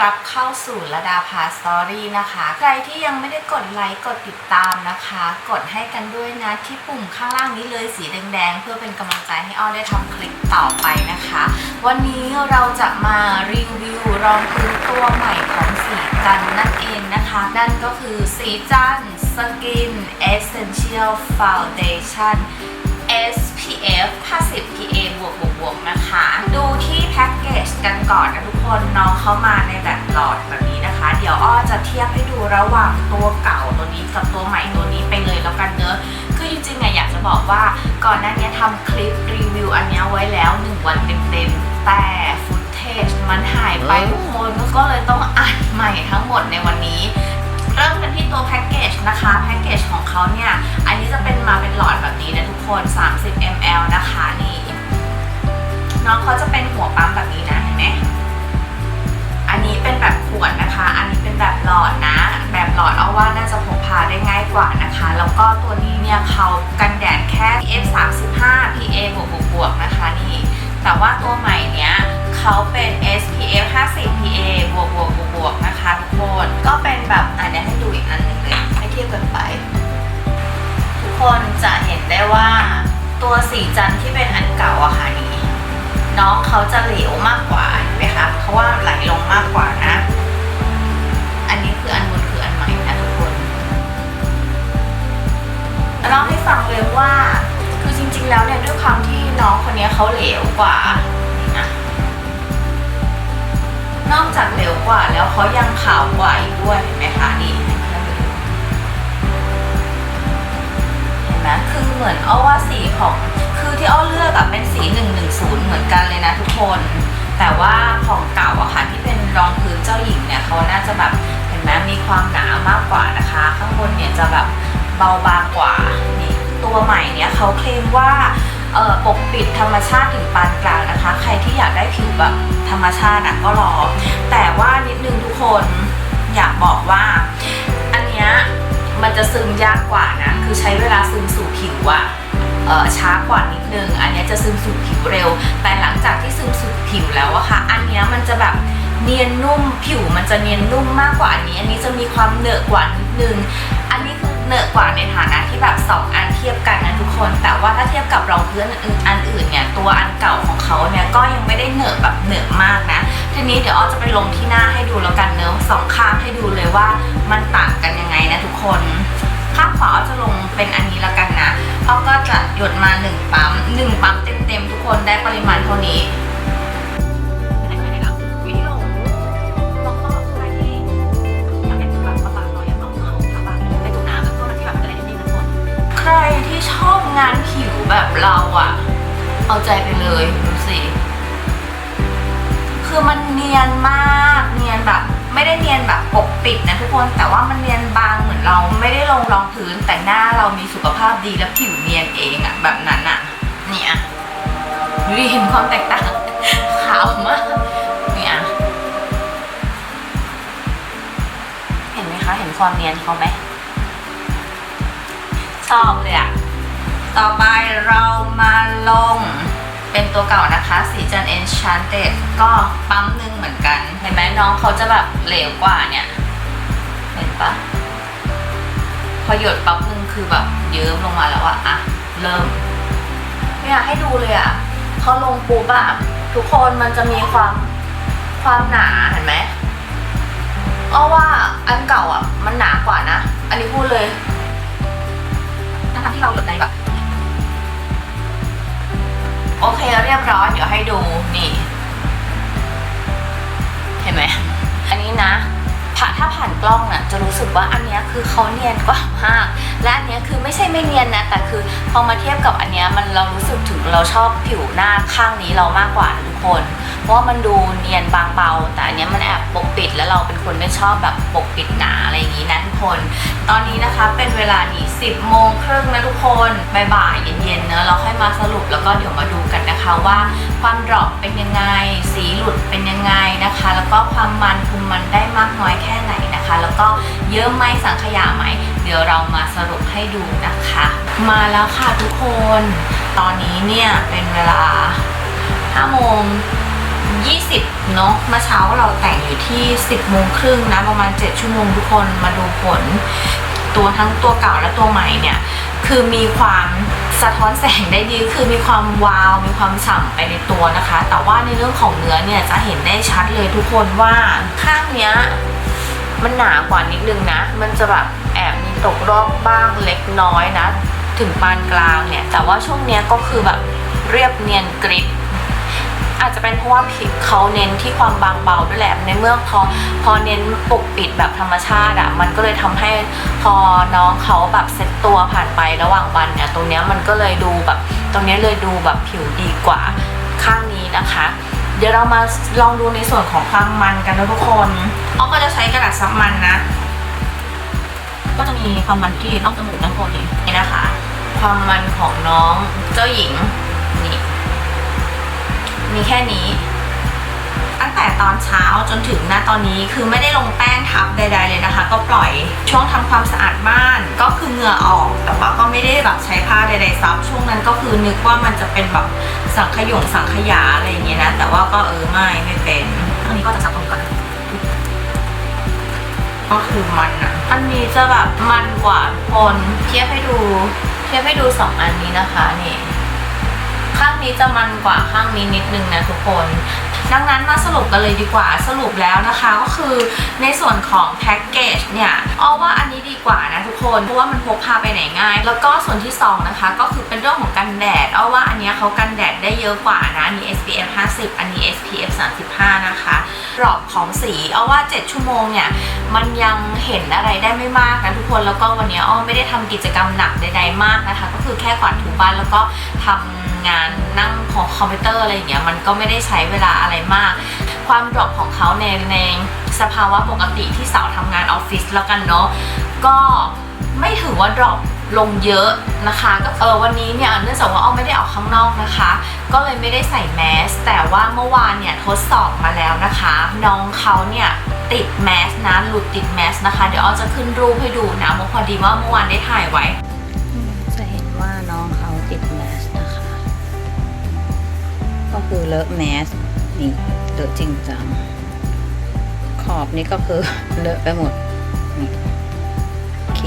รับเข้าสู่ระดาพาสตอรี่นะคะ ใครที่ยังไม่ได้กดไลค์กดติดตามนะคะ กดให้กันด้วยนะที่ปุ่มข้างล่างนี้เลยสีแดงๆ เพื่อเป็นกำลังใจให้อ้อได้ทำคลิปต่อไปนะคะ วันนี้เราจะมารีวิวรองพื้นตัวใหม่ของสีจันนั่นเองนะคะ นั่นก็คือสีจันสกิน Essential Foundation SPF 50 PA บวกบวกบวกนะคะ ดูที่แพ็กเกจกันก่อนนะ นน้องเขามาในแบบหลอดแบบนี้นะคะ เดี๋ยวอ้อจะเทียบให้ดูระหว่างตัวเก่าตัวนี้กับตัวใหม่ตัวนี้ไปเลยแล้วกันเนอะคือจริงๆอะอยากจะบอกว่าก่อนหน้านี้ทำคลิปรีวิวอันเนี้ยไว้แล้ว 1 วันเต็มๆแต่ฟุตเทจมันหายไปทุกคนก็เลยต้องอัดใหม่ทั้งหมดในวันนี้เริ่มกันที่ตัวแพ็กเกจนะคะแพ็กเกจของเขาเนี่ย อันนี้จะเป็นมาเป็นหลอดแบบนี้นะทุกคน 30 ml นะคะนี่น้องเขาจะเป็นหัวปั๊มแบบนี้นะเห็นไหม ขวดนะคะ อันนี้เป็นแบบหลอดนะ แบบหลอดเอาว่าน่าจะพกพาได้ง่ายกว่านะคะ แล้วก็ตัวนี้เนี่ยเขากันแดดแค่ PF 35 PA บวกบวกบวกนะคะนี่ แต่ว่าตัวใหม่เนี้ยเขาเป็น SPF 50 PA บวกบวกบวกบวกนะคะทุกคนก็เป็นแบบอันนี้ให้ดูอีกอันหนึ่งเลยให้เทียบกันไป ทุกคนจะเห็นได้ว่าตัวสีจันทร์ที่เป็นอันเก่าอะค่ะนี่น้องเขาจะเหลวมากกว่าเห็นไหมคะเพราะว่าไหลลง ว่าคือจริง ๆ แล้วเนี่ยด้วยความที่น้องคนนี้เขาเหลวกว่านะนอกจากเหลวกว่าแล้วเขายังขาวกว่าอีกด้วยเห็นไหมคะนี่เพื่อนไปดูเห็นไหมคือเหมือนอ้อว่าสีของคือที่อ้อเลือกอะเป็นสี110เหมือนกันเลยนะทุกคน แต่ว่าของเก่าอะค่ะที่เป็นรองพื้นเจ้าหญิงเนี่ยเขาน่าจะแบบเห็นไหมมีความหนามากกว่านะคะ ข้างบนเนี่ยจะแบบเบาบางกว่า ตัวใหม่เนี่ยเขาเคลมว่าปกปิดธรรมชาติถึงปานกลางนะคะ ใครที่อยากได้ผิวแบบธรรมชาติอะก็รอ แต่ว่านิดนึงทุกคนอยากบอกว่า อันเนี้ยมันจะซึมยากกว่านะ คือใช้เวลาซึมสู่ผิวอะเอ่อช้ากว่านิดนึง อันนี้จะซึมสู่ผิวเร็ว แต่หลังจากที่ซึมสู่ผิวแล้วอะค่ะ อันนี้มันจะแบบเนียนนุ่มผิวมันจะเนียนนุ่มมากกว่าอันนี้ อันนี้จะมีความเหนอะกว่านิดนึง อันนี้คือ เหนอะกว่าในฐานะที่แบบสองอันเทียบกันนะทุกคน แต่ว่าถ้าเทียบกับรองพื้นอื่นอันอื่นเนี่ยตัวอันเก่าของเขาเนี่ยก็ยังไม่ได้เหนอะแบบเหนอะมากนะ ทีนี้เดี๋ยวอ้อจะไปลงที่หน้าให้ดูแล้วกันเนอะสองข้างให้ดูเลยว่ามันต่างกันยังไงนะทุกคนข้างขวาอ้อจะลงเป็นอันนี้แล้วกันนะอ้อก็จะหยดมาหนึ่งปั๊มหนึ่งปั๊มเต็มๆทุกคนได้ปริมาณเท่านี้ งานผิวแบบเราอะเอาใจไปเลยดูสิคือมันเนียนมากเนียนแบบ ไม่ได้เนียนแบบปกปิดนะทุกคนแต่ว่ามันเนียนบางเหมือนเราไม่ได้ลงรองพื้นแต่หน้าเรามีสุขภาพดีและผิวเนียนเองอะแบบนั้นอะเนี่ยดูดิเห็นความแตกต่างขาวมากเนี่ยเห็นไหมคะเห็นความเนียนเขาไหมชอบเลยอะ ต่อไปเรามาลงเป็นตัวเก่านะคะสีจัน Enchanted ก็ปั๊มหนึ่งเหมือนกัน เห็นไหมน้องเขาจะแบบเหลวกว่าเนี่ย เห็นปะพอหยดปั๊บนึงคือแบบเยิ้มลงมาแล้วอะอะเริ่มไม่อยากให้ดูเลยอะเขาลงปุ๊บอะทุกคนมันจะมีความความหนาเห็นไหมอ้อว่าอันเก่าอะมันหนากว่านะ อันนี้พูดเลยทั้งที่เราหยดในแบบ โอเคเรียบร้อยเดี๋ยวให้ดูนี่เห็นไหมอันนี้นะผ่าถ้าผ่านกล้องน่ะจะรู้สึกว่าอันนี้คือเขาเนียนกว่ามาก และอันเนี้ยคือไม่ใช่ไม่เนียนนะ แต่คือพอมาเทียบกับอันเนี้ยมันเรารู้สึกถึงเราชอบผิวหน้าข้างนี้เรามากกว่าทุกคน เพราะว่ามันดูเนียนบางเบา แต่อันเนี้ยมันแอบปกปิด แล้วเราเป็นคนไม่ชอบแบบปกปิดหนาอะไรอย่างนี้นะทุกคน ตอนนี้นะคะเป็นเวลานี่10โมงครึ่งนะทุกคนบ่ายๆเย็นๆเนอะเราค่อยมาสรุปแล้วก็เดี๋ยวมาดูกันนะคะว่าความดรอปเป็นยังไง สีหลุดเป็นยังไงนะคะ แล้วก็ความมันคุมมันได้มากน้อยแค่ไหนนะคะ แล้วก็เยอะไหมสังขยาไหม เดี๋ยวเรามาสรุปให้ดูนะคะ มาแล้วค่ะทุกคน ตอนนี้เนี่ยเป็นเวลา5โมง20เนาะเมื่อเช้าเราแต่งอยู่ที่ 10โมงครึ่งนะประมาณ 7 ชั่วโมงทุกคนมาดูผล ตัวทั้งตัวเก่าและตัวใหม่เนี่ย คือมีความสะท้อนแสงได้ดีคือมีความวาว มีความฉ่ำไปในตัวนะคะ แต่ว่าในเรื่องของเนื้อเนี่ยจะเห็นได้ชัดเลยทุกคนว่าข้างเนี้ยมันหนากว่านิดนึงนะ มันจะแบบ ตกรอบบ้างเล็กน้อยนะ ถึงปานกลางเนี่ย แต่ว่าช่วงเนี้ยก็คือแบบเรียบเนียนกริบอาจจะเป็นเพราะว่าผิวเขาเน้นที่ความบางเบาด้วยแหละในเมื่อพอพอเน้นปกปิดแบบธรรมชาติอะมันก็เลยทำให้พอน้องเขาแบบเซ็ตตัวผ่านไประหว่างวันเนี่ยตรงเนี้ยมันก็เลยดูแบบตรงเนี้ยเลยดูแบบผิวดีกว่าข้างนี้นะคะ เดี๋ยวเรามาลองดูในส่วนของความมันกันนะทุกคนอ้อก็จะใช้กระดาษซับมันนะ ก็จะมีความมันที่ต้องจมูกด้านบนนี่นะคะ ความมันของน้องเจ้าหญิงนี่มีแค่นี้ ตั้งแต่ตอนเช้าจนถึงหน้าตอนนี้คือไม่ได้ลงแป้งทับใดๆเลยนะคะ ก็ปล่อยช่วงทำความสะอาดบ้านก็คือเหงื่อออก แต่ว่าก็ไม่ได้แบบใช้ผ้าใดๆซับช่วงนั้นก็คือนึกว่ามันจะเป็นแบบสังขยงสังขยาอะไรอย่างเงี้ยนะแต่ว่าก็เออไม่ไม่เป็นอันนี้ก็จะซับตรงก่อน ก็คือมันอะอันนี้จะแบบมันกว่าคนเทียบให้ดู เทียบให้ดูสองอันนี้นะคะนี่ ข้างนี้จะมันกว่าข้างนี้นิดนึงนะทุกคน ดังนั้นมาสรุปกันเลยดีกว่าสรุปแล้วนะคะก็คือในส่วนของแพ็กเกจเนี่ยอ้อว่าอันนี้ดีกว่านะทุกคนเพราะว่ามันพกพาไปไหนง่าย แล้วก็ส่วนที่สองนะคะ ก็คือเป็นเรื่องของกันแดดอ้อว่าอันนี้เขากันแดดได้เยอะกว่านะอันนี้ SPF 50 อันนี้ SPF 35 นะคะกรอบของสีอ้อว่า 7 ชั่วโมงเนี่ยมันยังเห็นอะไรได้ไม่มากนะทุกคนแล้วก็วันนี้อ้อไม่ได้ทำกิจกรรมหนักใดๆมากนะคะ ก็คือแค่กวาดถูบ้านแล้วก็ทำ งานนั่งของคอมพิวเตอร์อะไรอย่างเงี้ยมันก็ไม่ได้ใช้เวลาอะไรมาก ความดรอปของเขาในในสภาวะปกติที่สาวทำงานออฟฟิศแล้วกันเนาะก็ไม่ถือว่าดรอปลงเยอะนะคะก็เออวันนี้เนี่ยเนื่องจากว่าอ้อไม่ได้ออกข้างนอกนะคะ ก็เลยไม่ได้ใส่แมส แต่ว่าเมื่อวานเนี่ยทดสอบมาแล้วนะคะ น้องเขาเนี่ยติดแมสนะหลุดติดแมสนะคะ เดี๋ยวอ้อจะขึ้นรูปให้ดูนะเพราะพอดีว่าเมื่อวานได้ถ่ายไว้ คือเลอะแมสนี่เลอะจริงจังขอบนี้ก็คือเลอะไปหมดนี่โอเค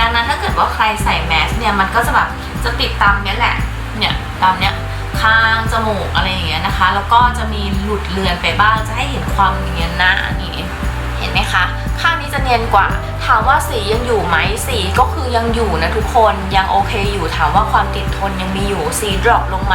ดังนั้นถ้าเกิดว่าใครใส่แมสเนี่ยมันก็จะแบบจะติดตามเนี้ยแหละเนี่ยตามเนี้ยข้างจมูกอะไรอย่างเงี้ยนะคะ แล้วก็จะมีหลุดเลือนไปบ้างจะให้เห็นความเนียนหน้านี่เห็นไหมคะ ข้างนี้จะเนียนกว่า ถามว่าสียังอยู่ไหมสีก็คือยังอยู่นะทุกคนยังโอเคอยู่ถามว่าความติดทนยังมีอยู่สีดรอปลงไหม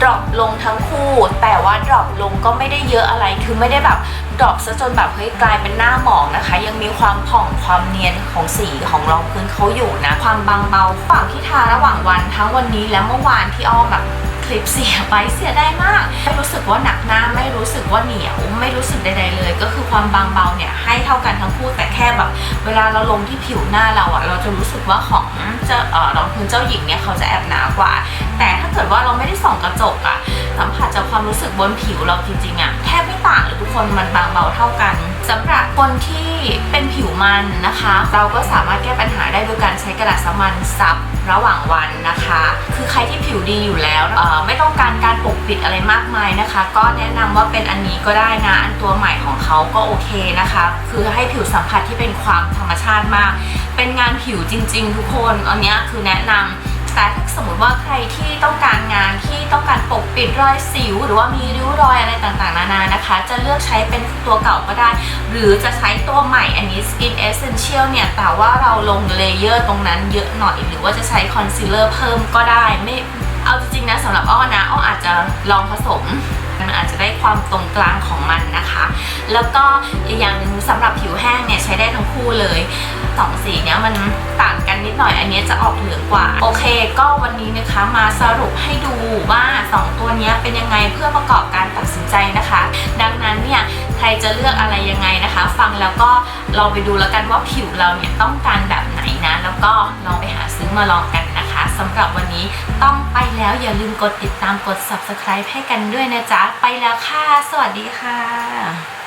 ดรอปลงทั้งคู่ แต่ว่าดรอปลงก็ไม่ได้เยอะอะไรคือไม่ได้แบบดรอปซะจนแบบเฮ้ยกลายเป็นหน้าหมองนะคะ ยังมีความผ่องความเนียนของสีของรองพื้นเขาอยู่นะ ความบางเบาฝั่งที่ทาระหว่างวันทั้งวันนี้และเมื่อวานที่อ้อมแบบคลิปเสียไปเสียได้มาก ไม่รู้สึกว่าหนักหน้าไม่รู้สึกว่าเหนียวไม่รู้สึกใดๆเลย ก็คือความบางเบาเนี่ยให้เท่ากันทั้งคู่แต่แค่แบบเวลาเราลงที่ผิวหน้าเราอะเราจะรู้สึกว่าของเจ้ารองพื้นเจ้าหญิงเนี่ยเขาจะแอบหนากว่า แต่ถ้า ดว่าเราไม่ได้ส่องกระจกอะสัมผัสจากความรู้สึกบนผิวเราจริงๆอะแทบไม่ต่างเลยทุกคนมันบางเบาเท่ากันสำหรับคนที่เป็นผิวมันนะคะ เราก็สามารถแก้ปัญหาได้โดยการใช้กระดาษซัมันซับระหว่างวันนะคะ คือใครที่ผิวดีอยู่แล้วไม่ต้องการการปกปิดอะไรมากมายนะคะ ก็แนะนำว่าเป็นอันนี้ก็ได้นะอันตัวใหม่ของเขาก็โอเคนะคะ คือให้ผิวสัมผัสที่เป็นความธรรมชาติมาก เป็นงานผิวจริง ๆ ทุกคนอันนี้คือแนะนำ แต่ถ้าสมมติว่าใครที่ต้องการงานที่ต้องการปกปิดรอยสิว หรือว่ามีริ้วรอยอะไรต่างๆ นานานะคะ จะเลือกใช้เป็นตัวเก่าก็ได้ หรือจะใช้ตัวใหม่อันนี้ Skin Essential เนี่ย แต่ว่าเราลงเลเยอร์ตรงนั้นเยอะหน่อย หรือว่าจะใช้คอนซีลเลอร์เพิ่มก็ได้ไม่เอาจริงๆนะสำหรับอ้อนะอ้ออาจจะลองผสมมันอาจจะได้ความตรงกลางของมันนะคะ แล้วก็อีกอย่างหนึ่งสำหรับผิวแห้งเนี่ยใช้ได้ทั้งคู่เลยสองสีเนี้ยมันต ดหน่อย อันนี้จะออกเหลืองกว่า โอเค ก็วันนี้นะคะมาสรุปให้ดูว่า 2 ตัวนี้เป็นยังไงเพื่อประกอบการตัดสินใจนะคะ ดังนั้นเนี่ยใครจะเลือกอะไรยังไงนะคะ ฟังแล้วก็ลองไปดูแล้วกันว่าผิวเราเนี่ยต้องการแบบไหนนะแล้วก็ลองไปหาซื้อมาลองกันนะคะสำหรับวันนี้ต้องไปแล้วอย่าลืมกดติดตามกด subscribe ให้กันด้วยนะจ๊ะไปแล้วค่ะ สวัสดีค่ะ